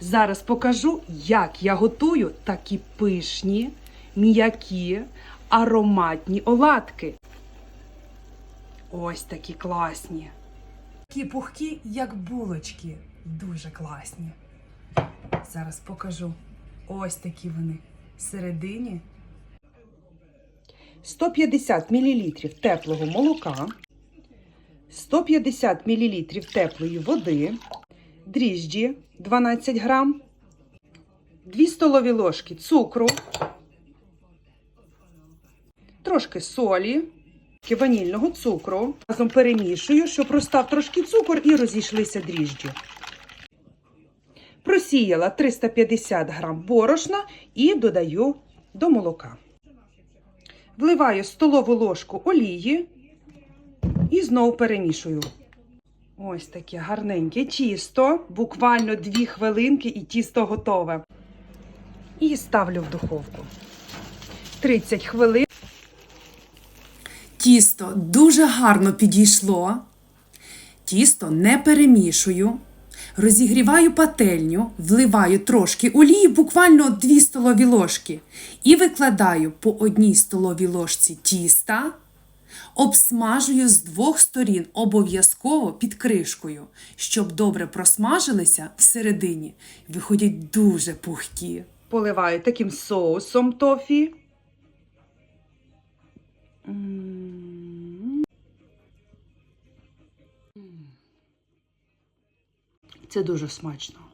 Зараз покажу, як я готую такі пишні, м'які, ароматні оладки. Ось такі класні. Такі пухкі, як булочки. Дуже класні. Зараз покажу. Ось такі вони. Всередині 150 мл теплого молока, 150 мл теплої води, дріжджі 12 грам, 2 столові ложки цукру, трошки солі, ванільного цукру. Разом перемішую, щоб розстав трошки цукор і розійшлися дріжджі. Просіяла 350 грам борошна і додаю до молока. Вливаю столову ложку олії і знову перемішую. Ось таке гарненьке тісто. Буквально 2 хвилинки і тісто готове. І ставлю в духовку. 30 хвилин. Тісто дуже гарно підійшло. Тісто не перемішую. Розігріваю пательню, вливаю трошки олії, буквально 2 столові ложки, і викладаю по одній столовій ложці тіста, обсмажую з двох сторін обов'язково під кришкою, щоб добре просмажилися всередині. Виходять дуже пухкі. Поливаю таким соусом тофі. Це дуже смачно.